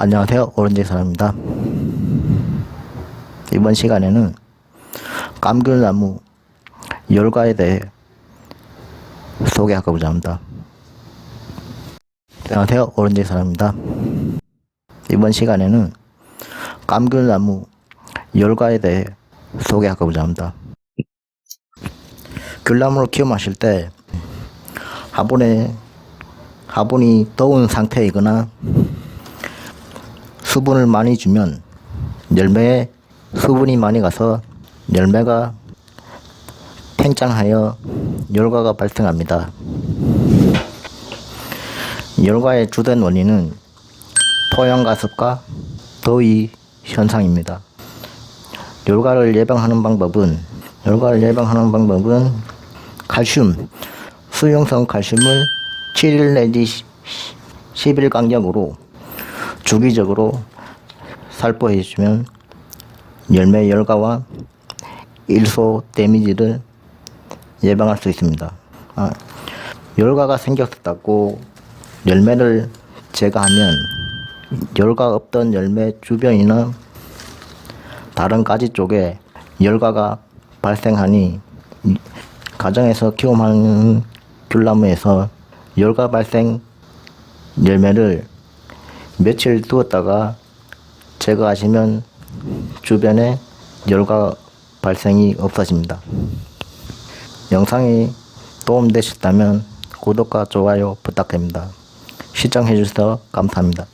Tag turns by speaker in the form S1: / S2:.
S1: 안녕하세요. 오렌지 사람입니다. 이번 시간에는 감귤나무 열과에 대해 소개하고자 합니다. 안녕하세요. 오렌지 사람입니다. 이번 시간에는 감귤나무 열과에 대해 소개하고자 합니다. 귤나무를 키워 마실 때 화분에 화분이 더운 상태이거나 수분을 많이 주면 열매에 수분이 많이 가서 열매가 팽창하여 열과가 발생합니다. 열과의 주된 원인은 토양 가습과 더위 현상입니다. 열과를 예방하는 방법은 열과를 예방하는 방법은 칼슘 수용성 칼슘을 7일 내지 10일 간격으로 주기적으로 살포해 주면 열매 열과와 일소 데미지를 예방할 수 있습니다. 아, 열과가 생겼다고 열매를 제거하면 열과 없던 열매 주변이나 다른 가지 쪽에 열과가 발생하니 이 가정에서 키움하는 귤나무에서 열과 발생 열매를 며칠 두었다가 제거하시면 주변에 열과 발생이 없어집니다. 영상이 도움되셨다면 구독과 좋아요 부탁드립니다. 시청해주셔서 감사합니다.